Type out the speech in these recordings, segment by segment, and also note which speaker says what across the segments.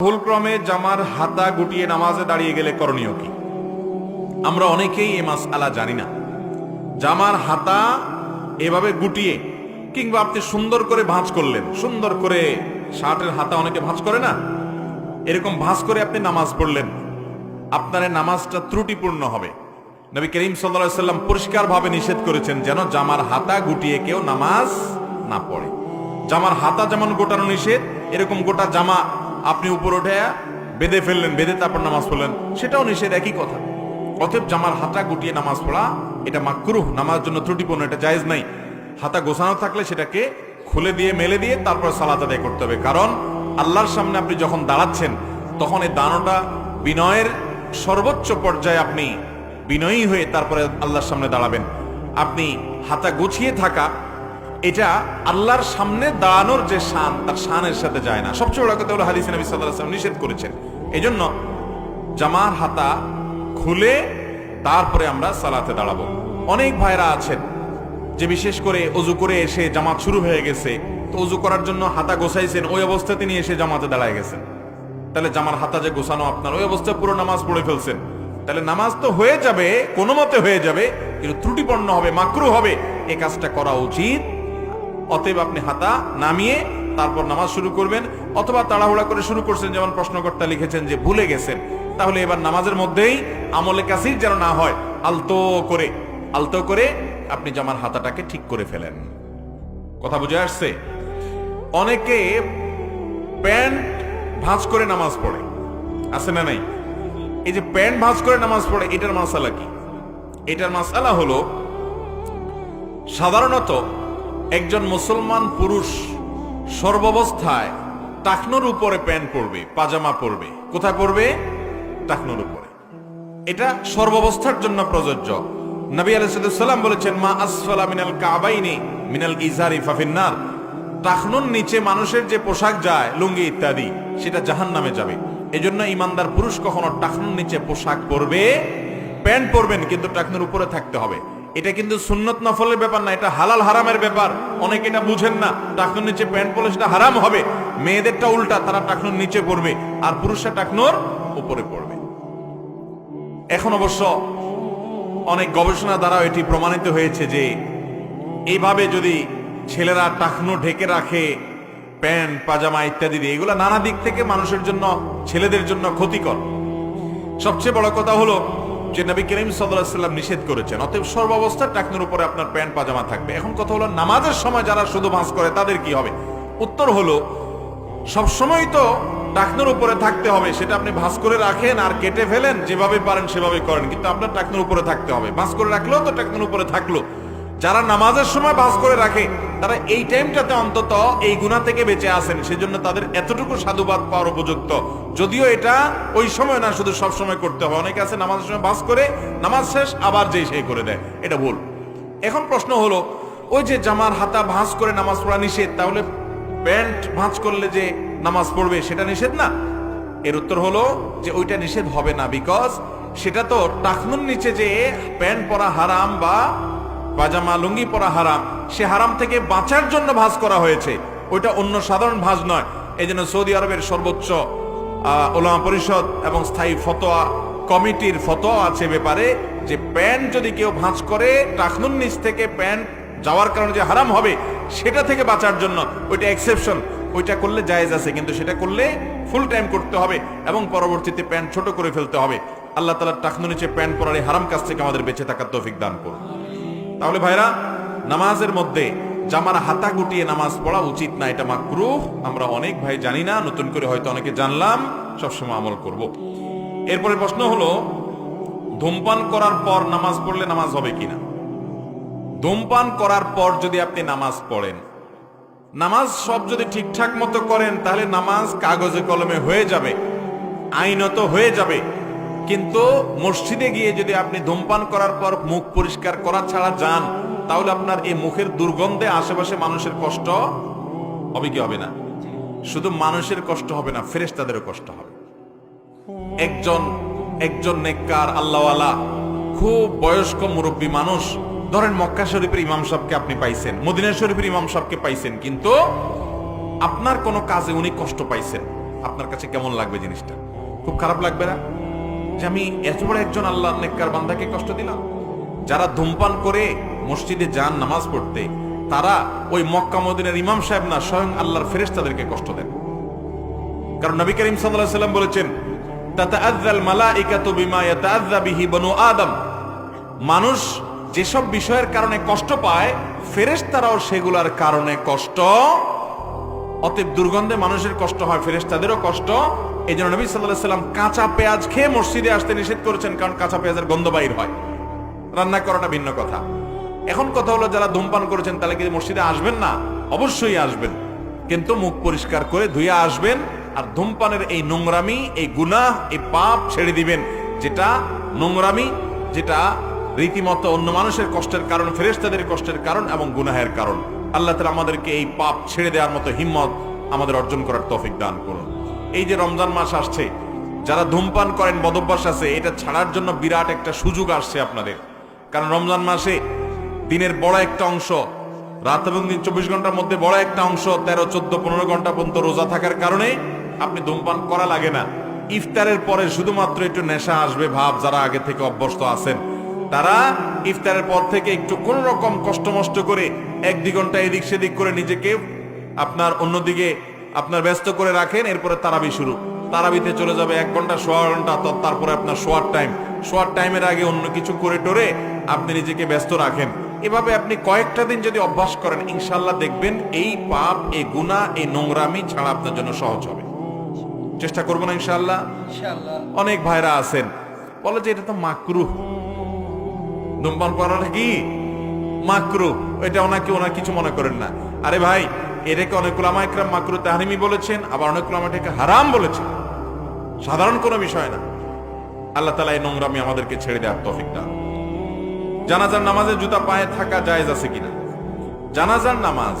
Speaker 1: ভুলক্রমে জামার হাতা গুটিয়ে নামাজে দাঁড়িয়ে গেলে করণীয় কি? আমরা অনেকেই এ মাস আলা জানি না। জামার হাতা এভাবে গুটিয়ে কিংবা আপনি সুন্দর করে ভাঁজ করলেন, সুন্দর করে শার্টের হাতা অনেকে ভাঁজ করে না? এরকম ভাঁজ করে আপনি নামাজ পড়লেন, আপনার নামাজটা ত্রুটিপূর্ণ হবে। নবী করিম সাল্লা সাল্লাম পরিষ্কারভাবে নিষেধ করেছেন যেন জামার হাতা গুটিয়ে কেউ নামাজ না পড়ে। জামার হাতা যেমন গোটানো নিষেধ, এরকম গোটা জামা আপনি উপর উঠে বেঁধে ফেললেন, বেঁধে তারপর নামাজ পড়লেন। সেটাও নিষেধ, একই কথা। অতএব জামার হাতা গুটিয়ে নামাজ পড়া, এটা মাকরুহ নামাজ জন্য ত্রুটিপূর্ণ, এটা জায়েজ নাই। হাতা গোছানো থাকলে সেটাকে খুলে দিয়ে, মেলে দিয়ে তারপর সালাত আদায় করতে হবে। কারণ আল্লাহর সামনে আপনি যখন দাঁড়াচ্ছেন, তখন এই দানোটা বিনয়ের সর্বোচ্চ পর্যায়ে আপনি বিনয়ী হয়ে তারপরে আল্লাহর সামনে দাঁড়াবেন। আপনি হাতা গুছিয়ে থাকা এটা আল্লাহর সামনে দাঁড়ানোর যে শান, তার শানের সাথে যায় না। সবচেয়ে বড় কথা হলো হাদিস নবী ওয়াসাল্লাম নিষেধ করেছেন। এই জন্য জামার হাতা খুলে তারপরে আমরা সালাতে দাঁড়াবো। অনেক ভাইরা আছেন যে বিশেষ করে অজু করে এসে জামাত শুরু হয়ে গেছে, তো অজু করার জন্য হাতা গোছাইছেন, ওই অবস্থা তিনি এসে জামাতে দাঁড়ায় গেছেন। তাহলে জামার হাতা যে গোছানো আপনার, ওই অবস্থায় পুরো নামাজ পড়ে ফেলছেন। তাহলে নামাজ তো হয়ে যাবে, কোনো মতে হয়ে যাবে, কিন্তু ত্রুটিপন্ন হবে, মাকরু হবে। এ কাজটা করা উচিত অতএব আপনি হাতা নামিয়ে তারপর নামাজ শুরু করবেন, অথবা তাড়াহুড়া করে শুরু করছেন, যেমন প্রশ্নকর্তা লিখেছেন যে ভুলে গেছেন। তাহলে এবার নামাজের মধ্যেই আমলে কাসির যেন না হয়, আলতো করে আলতো করে আপনি জামার হাতাটাকে ঠিক করে ফেলেন। কথা বুঝে আসছে? অনেকে প্যান্ট ভাঁজ করে নামাজ পড়ে। আছে না নাই? এই যে প্যান্ট ভাঁজ করে নামাজ পড়ে, এটার মাসালা কি? এটার মাসালা হলো, সাধারণত একজন মুসলমান পুরুষ সর্বাবস্থায় টাকনোর উপরে প্যান্ট পরবে, পাজামা পরবে। কোথায় পরবে? টাকনোর উপরে। এটা সর্বাবস্থার জন্য প্রযোজ্য। নবী আলাইসাল্লাম বলেছেন, মা আসফালা মিনাল কাবাইনি মিনাল ইজারি ফাফিন্নার। টাকনুর নিচে মানুষের যে পোশাক যায়, লুঙ্গি ইত্যাদি, সেটা জাহান নামে যাবে। এজন্য ইমানদার পুরুষ কখনো টাকনুর নিচে পোশাক পরবে, প্যান্ট পরবেন, কিন্তু টাকনুর উপরে থাকতে হবে। এটা কিন্তু সুন্নত নফলের ব্যাপার না, এটা হালাল হারামের ব্যাপার। অনেকে এটা বুঝেন না, টাকনুর নিচে প্যান্ট পরলে সেটা হারাম হবে। মেয়েদেরটা উল্টা, তারা টাকনুর নিচে পড়বে, আর পুরুষরা টাকনুর উপরে পড়বে। এখন অবশ্য অনেক গবেষণা দ্বারা এটি প্রমাণিত হয়েছে যে এইভাবে যদি ছেলেরা টাকনো ঢেকে রাখে, প্যান্ট, পাজামা ইত্যাদি দিয়ে, এগুলো নানা দিক থেকে মানুষের জন্য, ছেলেদের জন্য ক্ষতিকর। সবচেয়ে বড় কথা হলো যে নবী করিম সাল্লাম নিষেধ করেছেন, অতএব সর্বাবস্থা টাকনোর উপরে আপনার প্যান্ট, পাজামা থাকবে। এখন কথা হলো, নামাজের সময় যারা শুধু ভাঁজ করে, তাদের কি হবে? উত্তর হলো, সবসময় তো টাকনোর উপরে থাকতে হবে, সেটা আপনি ভাঁজ করে রাখেন আর কেটে ফেলেন, যেভাবে পারেন সেভাবে করেন, কিন্তু আপনার টাকনোর উপরে থাকতে হবে। ভাঁজ করে রাখলেও তো টাকনোর উপরে থাকল। যারা নামাজের সময় ভাঁজ করে রাখে তারা এই টাইমটাতে অন্তত এই গুণা থেকে বেঁচে আসেন সেজন্য তাদের এতটুকু সাধুবাদ পাওয়ার উপযুক্ত। যদিও এটা ওই সময় না, শুধু সব সময় করতে হয়। অনেকে আছে নামাজের সময় ভাঁজ করে, নামাজ শেষ, আবার যেই সেই করে দেয়। এটা ভুল। এখন প্রশ্ন হলো, ওই যে জামার হাতা ভাঁজ করে নামাজ পড়া নিষেধ, তাহলে প্যান্ট ভাঁজ করলে যে নামাজ পড়বে, সেটা নিষেধ না? এর উত্তর হলো যে ওইটা নিষেধ হবে না বিকজ সেটা তো টাকনুর নিচে যে প্যান্ট পরা হারাম বা পাজামা লুঙ্গি পরা হারাম। সে হারাম থেকে বাঁচার জন্য ভাঁজ করা হয়েছে। ওইটা অন্য সাধারণ ভাঁজ নয়। এই জন্য সৌদি আরবের সর্বোচ্চ ওলামা পরিষদ এবং স্থায়ী ফতোয়া কমিটির ফতোয়া আছে ব্যাপারে যে প্যান্ট যদি কেউ ভাঁজ করে, টাকনুন নিচ থেকে প্যান্ট যাওয়ার কারণে যে হারাম হবে, সেটা থেকে বাঁচার জন্য ওইটা এক্সেপশন ওইটা করলে জায়েজ আছে, কিন্তু সেটা করলে ফুল টাইম করতে হবে এবং পরবর্তীতে প্যান্ট ছোট করে ফেলতে হবে। আল্লাহ তালার টাকনু নিচে প্যান্ট পরার হারাম কাছ থেকে আমাদের বেঁচে থাকার তৌফিক দান করুন। তাহলে ভাইরা, নামাজের মধ্যে জামার হাতা গুটিয়ে নামাজ পড়া উচিত না, এটা মাকরুহ। আমরা অনেক ভাই জানি না, নতুন করে হয়তো অনেকে জানলাম, সবসময় আমল করব। এরপরে প্রশ্ন হলো, ধূমপান করার পর নামাজ পড়লে নামাজ হবে কিনা? ধূমপান করার পর যদি আপনি নামাজ পড়েন, নামাজ সব যদি ঠিকঠাক মতো করেন, তাহলে নামাজ কাগজে কলমে হয়ে যাবে, আইনত হয়ে যাবে। কিন্তু মসজিদে গিয়ে যদি আপনি ধূমপান করার পর মুখ পরিষ্কার করা ছাড়া যান, তাহলে আপনার এই মুখের দুর্গন্ধে আশেপাশে মানুষের কষ্ট হবে কি হবে না? শুধু মানুষের কষ্ট হবে না, ফেরেশতাদেরও কষ্ট হবে। একজন একজন নেককার, আল্লাহওয়ালা, খুব বয়স্ক মুরব্বী মানুষ, ধরেন মক্কা শরীফের ইমাম সাহেবকে আপনি পাইছেন, মদিনা শরীফের ইমাম সাহেবকে পাইছেন, কিন্তু আপনার কোনো কাজে উনি কষ্ট পাইছেন। আপনার কাছে কেমন লাগবে জিনিসটা? খুব খারাপ লাগবে না? যে আমি এত বড় একজন আল্লাহ নেককার বান্দাকে কষ্ট দিলাম। যারা ধূমপান করে মসজিদে যান, নামাজ পড়তে, তারা ওই মক্কা মদিনের ইমাম সাহেব না, স্বয়ং আল্লাহর ফেরেস তাদেরকে কষ্ট দেন। কারণ নবী করিম আলাইহি সাল্লাম বলেছেন আদম। মানুষ যেসব বিষয়ের কারণে কষ্ট পায়, ফেরেশতারাও সেগুলার কারণে কষ্ট অতএব দুর্গন্ধে মানুষের কষ্ট হয়, ফেরেশতাদেরও কষ্ট। এই জন্য নবী আলাইহি সাল্লাম কাঁচা পেঁয়াজ খেয়ে মসজিদে আসতে নিষেধ করেছেন, কারণ কাঁচা পেঁয়াজের গন্ধ বাইর হয়। রান্না করাটা ভিন্ন কথা। এখন কথা হলো, যারা ধূমপান করেছেন, তাহলে কি মসজিদে আসবেন না? অবশ্যই আসবেন। কিন্তু মুখ পরিষ্কার করে ধুয়ে আসবেন, আর ধূমপানের এই নোংরামি, এই গুনাহ, এই পাপ ছেড়ে দিবেন, যেটা নোংরামি, যেটা রীতিমতো অন্য মানুষের কষ্টের কারণ, ফেরেশতাদের কষ্টের কারণ এবং গুনাহের কারণ। আল্লাহ তালা আমাদেরকে এই পাপ ছেড়ে দেওয়ার মতো হিম্মত আমাদের অর্জন করার তৌফিক দান করুন। এই যে রমজান মাস আসছে, যারা ধূমপান করেন, বদভ্যাস আছে, এটা ছাড়ার জন্য বিরাট একটা সুযোগ আসছে আপনাদের। কারণ রমজান মাসে দিনের বড় একটা অংশ, রাত এবং দিন চব্বিশ ঘণ্টার মধ্যে বড় একটা অংশ, তেরো, চোদ্দ, পনেরো ঘণ্টা পর্যন্ত রোজা থাকার কারণে আপনি ধূমপান করা লাগে না। ইফতারের পরে শুধুমাত্র একটু নেশা আসবে ভাব, যারা আগে থেকে অভ্যস্ত আছেন। তারা ইফতারের পর থেকে একটু কোন রকম কষ্ট মষ্ট করে এক দুই ঘণ্টা এদিক সেদিক করে নিজেকে আপনার অন্যদিকে আপনার ব্যস্ত করে রাখেন এরপরে তারাবি শুরু। তারাবিতে চলে যাবে এক ঘণ্টা সোয়া ঘণ্টা তারপরে আপনার শোয়ার টাইম। শোয়ার টাইমের আগে অন্য কিছু করে টোরে আপনি নিজেকে ব্যস্ত রাখেন। এভাবে আপনি কয়েকটা দিন যদি অভ্যাস করেন ইনশাল্লাহ দেখবেন এই পাপ এই গুণা এই নোংরামি ছাড়া আপনার জন্য সহজ হবে। চেষ্টা করব না ইনশাল্লাহ অনেক ভাইরা আছেন। বলে যে এটা তো মাকরু ধূমপান করাটা কি? মাকরু। এটা ওনাকে ওনার কিছু মনে করেন না। আরে ভাই, এটাকে অনেক উলামা একরাম মাকরু তাহরিমি বলেছেন, আবার অনেক উলামা এটাকে হারাম বলেছেন। সাধারণ কোনো বিষয় না। আল্লাহ তালা এই নোংরামি আমাদেরকে ছেড়ে দেওয়ার তফিক দান। জানাজার নামাজের জুতা পায়ে থাকা জায়েজ আছে কিনা? জানাজার নামাজ,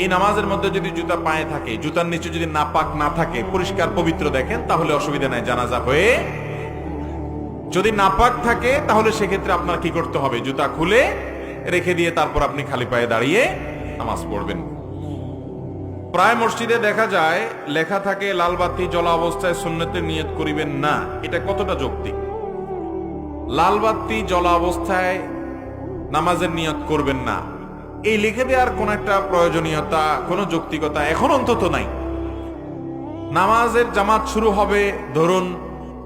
Speaker 1: এই নামাজের মধ্যে যদি জুতা পায়ে থাকে, জুতার নিচে যদি নাপাক না থাকে, পরিষ্কার পবিত্র দেখেন, তাহলে অসুবিধা নাই, জানাজা হয়ে যদি নাপাক থাকে, তাহলে সেক্ষেত্রে আপনার কি করতে হবে? জুতা খুলে রেখে দিয়ে তারপর আপনি খালি পায়ে দাঁড়িয়ে নামাজ পড়বেন। প্রায় মসজিদে দেখা যায়, লেখা থাকে, লাল বাতি অবস্থায় সুন্নতের নিয়ত করিবেন না। এটা কতটা যৌক্তিক? লাল বাতি অবস্থায় নামাজের নিয়ত করবেন না। এই লিখে দেওয়ার কোন একটা প্রয়োজনীয়তা, কোনো যৌক্তিকতা এখন অন্তত নাই। নামাজের জামাত শুরু হবে ধরুন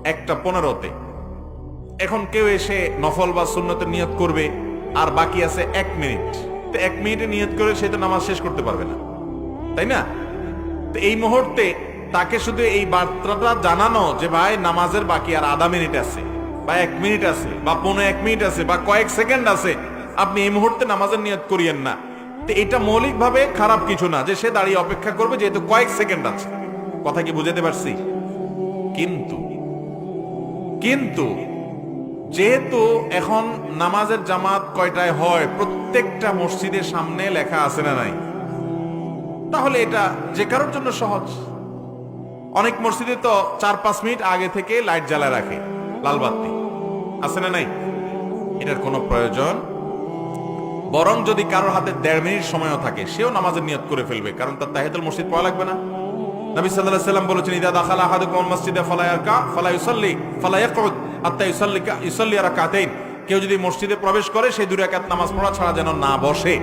Speaker 1: একটা পনেরোতে। এখন কেউ এসে নফল বা সুন্নতের নিয়ত করবে, আর বাকি আছে এক মিনিট। তো এক মিনিটে নিয়ত করে সে তো নামাজ শেষ করতে পারবে না। তাই না? তো এই মুহূর্তে তাকে শুধু এই বার্তাটা জানানো যে, ভাই, নামাজের বাকি আর আধা মিনিট আছে, বা এক মিনিট আছে, বা পনেরো এক মিনিট আছে, বা কয়েক সেকেন্ড আছে, আপনি এই মুহূর্তে নামাজের নিয়ত করিয়েন না। তো এটা মৌলিকভাবে খারাপ কিছু না যে, সে দাঁড়িয়ে অপেক্ষা করবে যেহেতু কয়েক সেকেন্ড আছে। কথা কি বুঝাতে পারছি? কিন্তু কিন্তু যেহেতু এখন নামাজের জামাত কয়টায় হয়, প্রত্যেকটা মসজিদের সামনে লেখা আছে না নাই? তাহলে এটা যে কারোর জন্য সহজ। অনেক মসজিদে তো চার পাঁচ মিনিট আগে থেকে লাইট জ্বালা রাখে, লাল বাতি। আছে না নাই? এটার কোনো প্রয়োজন? বরং যদি কারোর হাতে দেড় মিনিট সময়ও থাকে, সেও নামাজের নিয়ত করে ফেলবে, কারণ তার তাহিদুল মসজিদ পাওয়া লাগবে না। নবী আলাইহি সাল্লাম বলেছেন, ইদা দাখালা আহাদুকুম মসজিদে ফালা ইয়ারকা, ফালা হাত্তা ইউসাল্লি ইউসাল্লি রাকাতাইন। কেউ যদি মসজিদে প্রবেশ করে, সেই দুই রাকাত নামাজ পড়া ছাড়া যেন না বসে।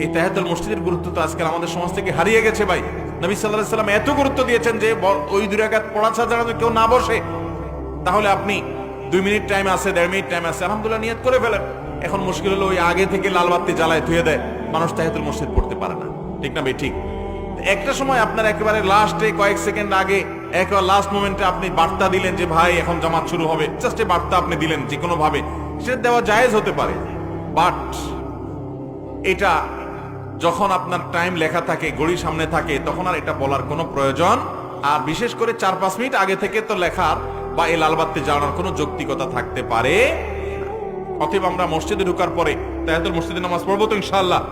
Speaker 1: এই তাহাতুল মসজিদের গুরুত্ব তো আজকাল আমাদের সমাজ থেকে হারিয়ে গেছে ভাই। নবী আলাইহি সাল্লাম এত গুরুত্ব দিয়েছেন যে ওই দুই রাকাত পড়া ছাড়া যেন কেউ না বসে। তাহলে আপনি দুই মিনিট টাইম আছে, দেড় মিনিট টাইম আছে, আলহামদুলিল্লাহ নিয়ত করে ফেলেন। এখন মুশকিল হলো ওই আগে থেকে লাল বাতি জ্বালায় ধুয়ে দেয়। মানুষ তাহিতুল মসজিদ পড়তে পারে না। ঠিক না ভাই? ঠিক। একটা সময় আপনার একেবারে লাস্টে কয়েক সেকেন্ড আগে একেবারে লাস্ট মোমেন্টে আপনি বার্তা দিলেন যে, ভাই, এখন জামাত শুরু হবে। জাস্ট এই বার্তা আপনি দিলেন যে কোনো ভাবে সেটা দেওয়া জায়েজ হতে পারে। বাট এটা যখন আপনার টাইম লেখা থাকে, ঘড়ি সামনে থাকে, তখন আর এটা বলার কোনো প্রয়োজন। আর বিশেষ করে চার, পাঁচ মিনিট আগে থেকে তো লেখার বা এই লালবাত্তি জ্বালানোর কোনো যৌক্তিকতা থাকতে পারে। অতএব আমরা মসজিদে ঢুকার পরে তাহাতুল মসজিদে নামাজ পড়ব তো ইনশাআল্লাহ।